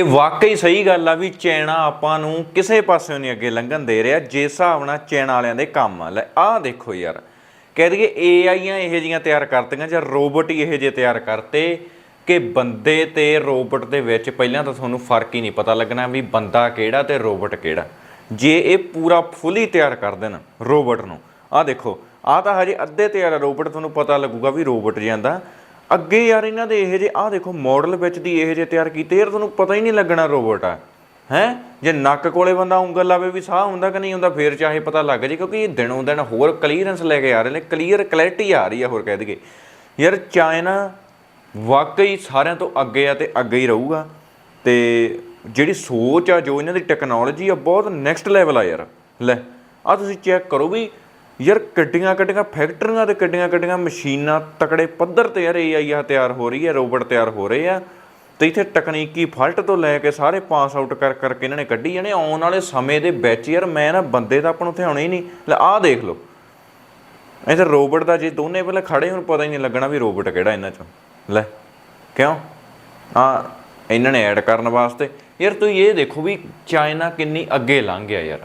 ਇਹ ਵਾਕਈ ਸਹੀ ਗੱਲ ਆ ਵੀ ਚੈਣਾ ਆਪਾਂ ਨੂੰ ਕਿਸੇ ਪਾਸਿਓਂ ਨਹੀਂ ਅੱਗੇ ਲੰਘਣ ਦੇ ਰਿਹਾ ਜਿਸ ਹਿਸਾਬ ਨਾਲ ਚੈਣਾ ਵਾਲਿਆਂ ਦੇ ਕੰਮ ਆ। ਲੈ, ਆਹ ਦੇਖੋ ਯਾਰ, ਕਹਿ ਦਈਏ ਏਆਈਆਂ ਇਹੋ ਜਿਹੀਆਂ ਤਿਆਰ ਕਰਤੀਆਂ ਜਾਂ ਰੋਬੋਟ ਹੀ ਇਹੋ ਜਿਹੇ ਤਿਆਰ ਕਰਤੇ ਕਿ ਬੰਦੇ ਤੇ ਰੋਬੋਟ ਦੇ ਵਿੱਚ ਪਹਿਲਾਂ ਤਾਂ ਤੁਹਾਨੂੰ ਫ਼ਰਕ ਹੀ ਨਹੀਂ ਪਤਾ ਲੱਗਣਾ ਵੀ ਬੰਦਾ ਕਿਹੜਾ ਤੇ ਰੋਬੋਟ ਕਿਹੜਾ। ਜੇ ਇਹ ਪੂਰਾ ਫੁੱਲੀ ਤਿਆਰ ਕਰ ਦੇਣ ਰੋਬੋਟ ਨੂੰ। ਆਹ ਦੇਖੋ, ਆਹ ਤਾਂ ਹਜੇ ਅੱਧੇ ਤਿਆਰ ਆ ਰੋਬੋਟ ਤੁਹਾਨੂੰ ਪਤਾ ਲੱਗੂਗਾ ਵੀ ਰੋਬੋਟ ਜਾਂਦਾ ਅੱਗੇ ਯਾਰ ਇਹਨਾਂ ਦੇ ਇਹੋ ਜਿਹੇ ਆਹ ਦੇਖੋ ਮਾਡਲ ਵਿੱਚ ਦੀ ਇਹੋ ਜਿਹੇ ਤਿਆਰ ਕੀਤੇ ਯਾਰ ਤੁਹਾਨੂੰ ਪਤਾ ਹੀ ਨਹੀਂ ਲੱਗਣਾ ਰੋਬੋਟ ਆ। ਹੈ? ਜੇ ਨੱਕ ਕੋਲੇ ਬੰਦਾ ਉਂਗਲ ਲਾਵੇ ਵੀ ਸਾਹ ਹੁੰਦਾ ਕਿ ਨਹੀਂ ਹੁੰਦਾ, ਫੇਰ ਚਾਹੇ ਪਤਾ ਲੱਗ ਜੇ, ਕਿਉਂਕਿ ਇਹ ਦਿਨੋਂ ਦਿਨ ਹੋਰ ਕਲੀਅਰੈਂਸ ਲੈ ਕੇ ਆ ਰਹੇ ਨੇ ਕਲੀਅਰ ਕਲੈਰਿਟੀ ਆ ਰਹੀ ਆ ਹੋਰ ਕਹਿ ਦਈਏ। ਯਾਰ ਚਾਈਨਾ ਵਾਕਈ ਸਾਰਿਆਂ ਤੋਂ ਅੱਗੇ ਆ ਤੇ ਅੱਗੇ ਹੀ ਰਹੂਗਾ। ਤੇ ਜਿਹੜੀ ਸੋਚ ਆ, ਜੋ ਇਹਨਾਂ ਦੀ ਟੈਕਨੋਲੋਜੀ ਆ, ਬਹੁਤ ਨੈਕਸਟ ਲੈਵਲ ਆ ਯਾਰ। ਲੈ ਆ ਤੁਸੀਂ ਚੈੱਕ ਕਰੋ ਵੀ ਯਾਰ ਕੱਡੀਆਂ ਕੱਡੀਆਂ ਫੈਕਟਰੀਆਂ ਤੇ ਕੱਡੀਆਂ ਕੱਡੀਆਂ ਮਸ਼ੀਨਾਂ ਤਕੜੇ ਪੱਧਰ ਤੇ ਯਾਰ ਏਆਈ ਆ ਤਿਆਰ ਹੋ ਰਹੀ ਹੈ, ਰੋਬੋਟ ਤਿਆਰ ਹੋ ਰਹੇ ਆ। ਤੇ ਇੱਥੇ ਤਕਨੀਕੀ ਫਾਲਟ ਤੋਂ ਲੈ ਕੇ ਸਾਰੇ ਪਾਸ ਆਊਟ ਕਰ ਕਰਕੇ ਇਹਨਾਂ ਨੇ ਕੱਢੀ ਜਾਣੇ ਆਉਣ ਵਾਲੇ ਸਮੇਂ ਦੇ ਵਿੱਚ ਯਾਰ ਮੈਂ ਨਾ ਬੰਦੇ ਤਾਂ ਆਪਾਂ ਨੂੰ ਉੱਥੇ ਆਉਣੇ ਹੀ ਨਹੀਂ। ਲੈ ਆਹ ਦੇਖ ਲਓ। ਇੱਥੇ ਰੋਬੋਟ ਦਾ ਜੇ ਦੋਨੇ ਪਹਿਲਾਂ ਖੜੇ ਹੁਣ, ਪਤਾ ਹੀ ਨਹੀਂ ਲੱਗਣਾ ਵੀ ਰੋਬੋਟ ਕਿਹੜਾ ਇਹਨਾਂ ਚੋਂ। ਲੈ, ਕਿਉਂ? ਆ ਇਹਨਾਂ ਨੇ ਐਡ ਕਰਨ ਵਾਸਤੇ। ਯਾਰ ਤੁਸੀਂ ਇਹ ਦੇਖੋ ਵੀ ਚਾਈਨਾ ਕਿੰਨੀ ਅੱਗੇ ਲੰਘ ਗਿਆ ਯਾਰ।